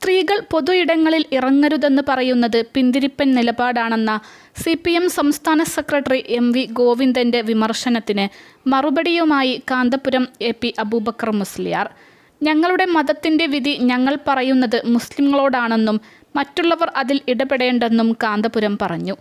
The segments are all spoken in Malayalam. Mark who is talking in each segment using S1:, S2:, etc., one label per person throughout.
S1: സ്ത്രീകൾ പൊതു ഇടങ്ങളിൽ ഇറങ്ങരുതെന്ന് പറയുന്നത് പിന്തിരിപ്പൻ നിലപാടാണെന്ന സി പി എം സംസ്ഥാന സെക്രട്ടറി എം വി ഗോവിന്ദന്റെ വിമർശനത്തിന് മറുപടിയുമായി കാന്തപുരം എ പി അബൂബക്കർ മുസ്ലിയാർ. ഞങ്ങളുടെ മതത്തിന്റെ വിധി ഞങ്ങൾ പറയുന്നത് മുസ്ലിങ്ങളോടാണെന്നും മറ്റുള്ളവർ അതിൽ ഇടപെടേണ്ടെന്നും കാന്തപുരം പറഞ്ഞു.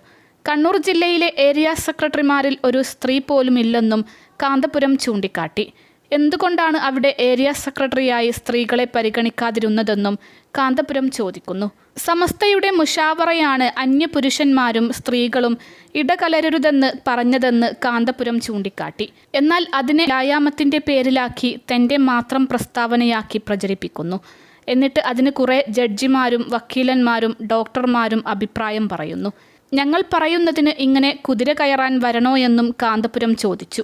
S1: കണ്ണൂർ ജില്ലയിലെ ഏരിയ സെക്രട്ടറിമാരിൽ ഒരു സ്ത്രീ പോലുമില്ലെന്നും കാന്തപുരം ചൂണ്ടിക്കാട്ടി. എന്തുകൊണ്ടാണ് അവിടെ ഏരിയ സെക്രട്ടറിയായി സ്ത്രീകളെ പരിഗണിക്കാതിരുന്നതെന്നും കാന്തപുരം ചോദിക്കുന്നു. സമസ്തയുടെ മുഷാവറയാണ് അന്യപുരുഷന്മാരും സ്ത്രീകളും ഇടകലരരുതെന്ന് പറഞ്ഞതെന്ന് കാന്തപുരം ചൂണ്ടിക്കാട്ടി. എന്നാൽ അതിനെ വ്യായാമത്തിന്റെ പേരിലാക്കി തന്റെ മാത്രം പ്രസ്താവനയാക്കി പ്രചരിപ്പിക്കുന്നു. എന്നിട്ട് അതിന് കുറേ ജഡ്ജിമാരും വക്കീലന്മാരും ഡോക്ടർമാരും അഭിപ്രായം പറയുന്നു. ഞങ്ങൾ പറയുന്നതിന് ഇങ്ങനെ കുതിര കയറാൻ വരണോ എന്നും കാന്തപുരം ചോദിച്ചു.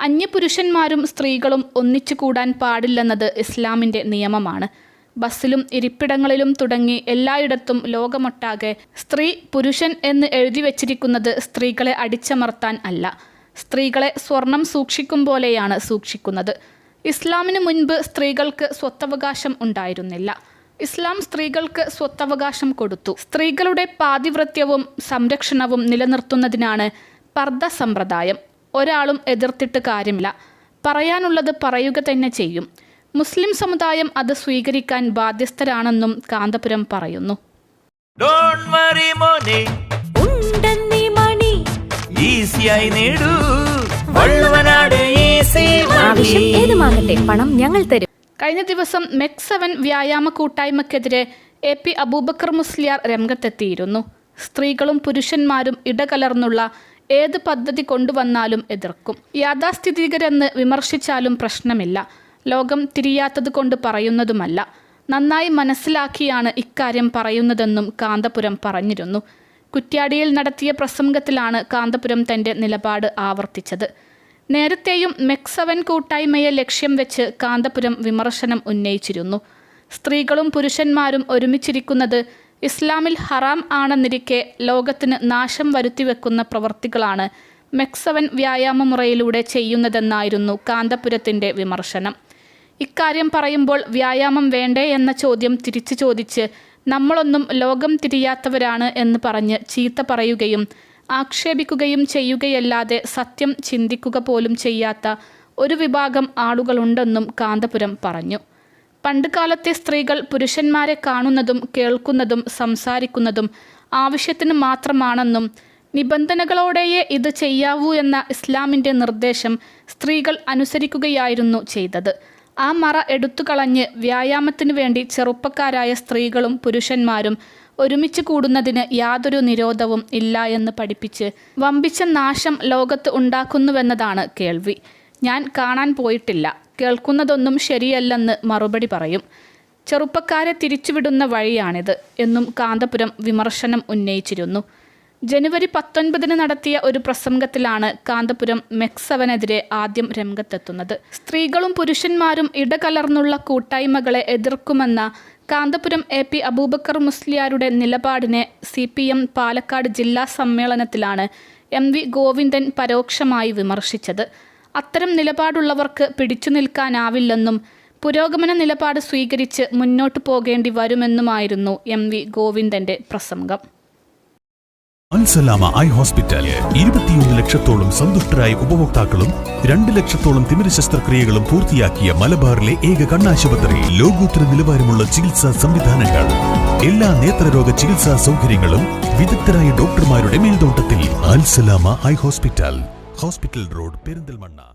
S1: അന്യപുരുഷന്മാരും സ്ത്രീകളും ഒന്നിച്ചു കൂടാൻ പാടില്ലെന്നത് ഇസ്ലാമിന്റെ നിയമമാണ്. ബസ്സിലും ഇരിപ്പിടങ്ങളിലും തുടങ്ങി എല്ലായിടത്തും ലോകമൊട്ടാകെ സ്ത്രീ പുരുഷൻ എന്ന് എഴുതി വച്ചിരിക്കുന്നത് സ്ത്രീകളെ അടിച്ചമർത്താൻ അല്ല. സ്ത്രീകളെ സ്വർണം സൂക്ഷിക്കും പോലെയാണ് സൂക്ഷിക്കുന്നത്. ഇസ്ലാമിന് മുൻപ് സ്ത്രീകൾക്ക് സ്വത്തവകാശം ഉണ്ടായിരുന്നില്ല. ഇസ്ലാം സ്ത്രീകൾക്ക് സ്വത്തവകാശം കൊടുത്തു. സ്ത്രീകളുടെ പാതിവൃത്യവും സംരക്ഷണവും നിലനിർത്തുന്നതിനാണ് പർദ്ദ സമ്പ്രദായം ഒരാളും എതിർത്തിട്ട് കാര്യമില്ല. പറയാനുള്ളത് പറയുക തന്നെ ചെയ്യും. മുസ്ലിം സമുദായം അത് സ്വീകരിക്കാൻ ബാധ്യസ്ഥരാണെന്നും കാന്തപുരം പറയുന്നു.
S2: ഡോണ്ട് വറി മോനെ.
S3: ഉണ്ടെന്നീ മണി.
S2: ഈസിയായി നേടൂ. വള്ളുവനാട് ഈസി
S3: ആവശ്യം ഏതുമാകട്ടെ പണം ഞങ്ങൾ തരും.
S1: കഴിഞ്ഞ ദിവസം മെക് സെവൻ വ്യായാമ കൂട്ടായ്മക്കെതിരെ എ പി അബൂബക്കർ മുസ്ലിയാർ രംഗത്തെത്തിയിരുന്നു. സ്ത്രീകളും പുരുഷന്മാരും ഇടകലർന്നുള്ള ഏത് പദ്ധതി കൊണ്ടുവന്നാലും എതിർക്കും. യാഥാസ്ഥിതികരെന്ന് വിമർശിച്ചാലും പ്രശ്നമില്ല. ലോകം തിരിയാത്തത് കൊണ്ട് പറയുന്നതുമല്ല. നന്നായി മനസ്സിലാക്കിയാണ് ഇക്കാര്യം പറയുന്നതെന്നും കാന്തപുരം പറഞ്ഞിരുന്നു. കുറ്റ്യാടിയിൽ നടത്തിയ പ്രസംഗത്തിലാണ് കാന്തപുരം തന്റെ നിലപാട് ആവർത്തിച്ചത്. നേരത്തെയും മെക്സവൻ കൂട്ടായ്മയെ ലക്ഷ്യം വെച്ച് കാന്തപുരം വിമർശനം ഉന്നയിച്ചിരുന്നു. സ്ത്രീകളും പുരുഷന്മാരും ഒരുമിച്ചിരിക്കുന്നത് ഇസ്ലാമിൽ ഹറാം ആണെന്നിരിക്കെ ലോകത്തിന് നാശം വരുത്തിവെക്കുന്ന പ്രവർത്തികളാണ് മെക്സവൻ വ്യായാമ മുറയിലൂടെ ചെയ്യുന്നതെന്നായിരുന്നു കാന്തപുരത്തിന്റെ വിമർശനം. ഇക്കാര്യം പറയുമ്പോൾ വ്യായാമം വേണ്ടേ എന്ന ചോദ്യം തിരിച്ചു ചോദിച്ച് നമ്മളൊന്നും ലോകം തിരിയാത്തവരാണ് എന്ന് പറഞ്ഞ് ചീത്ത പറയുകയും ആക്ഷേപിക്കുകയും ചെയ്യുകയല്ലാതെ സത്യം ചിന്തിക്കുക പോലും ചെയ്യാത്ത ഒരു വിഭാഗം ആളുകളുണ്ടെന്നും കാന്തപുരം പറഞ്ഞു. പണ്ടുകാലത്തെ സ്ത്രീകൾ പുരുഷന്മാരെ കാണുന്നതും കേൾക്കുന്നതും സംസാരിക്കുന്നതും ആവശ്യത്തിന് മാത്രമാണെന്നും നിബന്ധനകളോടെയേ ഇത് ചെയ്യാവൂ എന്ന ഇസ്ലാമിന്റെ നിർദ്ദേശം സ്ത്രീകൾ അനുസരിക്കുകയായിരുന്നു ചെയ്തത്. ആ മറ എടുത്തുകളഞ്ഞ് വ്യായാമത്തിനു വേണ്ടി ചെറുപ്പക്കാരായ സ്ത്രീകളും പുരുഷന്മാരും ഒരുമിച്ച് കൂടുന്നതിന് യാതൊരു നിരോധവും ഇല്ല എന്ന് പഠിപ്പിച്ച് വമ്പിച്ച നാശം ലോകത്ത് ഉണ്ടാക്കുന്നുവെന്നതാണ് കേൾവി. ഞാൻ കാണാൻ പോയിട്ടില്ല. കേൾക്കുന്നതൊന്നും ശരിയല്ലെന്ന് മറുപടി പറയും. ചെറുപ്പക്കാരെ തിരിച്ചുവിടുന്ന വഴിയാണിത് എന്നും കാന്തപുരം വിമർശനം ഉന്നയിച്ചിരുന്നു. ജനുവരി പത്തൊൻപതിന് നടത്തിയ ഒരു പ്രസംഗത്തിലാണ് കാന്തപുരം മെക്സവനെതിരെ ആദ്യം രംഗത്തെത്തുന്നത്. സ്ത്രീകളും പുരുഷന്മാരും ഇടകലർന്നുള്ള കൂട്ടായ്മകളെ എതിർക്കുമെന്ന കാന്തപുരം എ പി അബൂബക്കർ മുസ്ലിയാരുടെ നിലപാടിനെ സി പി എം പാലക്കാട് ജില്ലാ സമ്മേളനത്തിലാണ് എം വി ഗോവിന്ദൻ പരോക്ഷമായി വിമർശിച്ചത്. അത്തരം നിലപാടുള്ളവർക്ക് പിടിച്ചു നിൽക്കാനാവില്ലെന്നും പുരോഗമന നിലപാട് സ്വീകരിച്ച് മുന്നോട്ടു പോകേണ്ടി വരുമെന്നുമായിരുന്നു എം വി ഗോവിന്ദന്റെ പ്രസംഗം.
S4: Alsalama eye hospital. ഇരുപത്തിയൊന്ന് ലക്ഷത്തോളം സന്തുഷ്ടരായ ഉപഭോക്താക്കളും രണ്ട് ലക്ഷത്തോളം തിമിര ശസ്ത്രക്രിയകളും പൂർത്തിയാക്കിയ മലബാറിലെ ഏക കണ്ണാശുപത്രി. ലോകോത്തര നിലവാരമുള്ള ചികിത്സാ സംവിധാനങ്ങൾ. എല്ലാ നേത്രരോഗ ചികിത്സാ സൗകര്യങ്ങളും വിദഗ്ധരായ ഡോക്ടർമാരുടെ മേൽനോട്ടത്തിൽ. Alsalama eye hospital. Hospital road Perinthalmanna?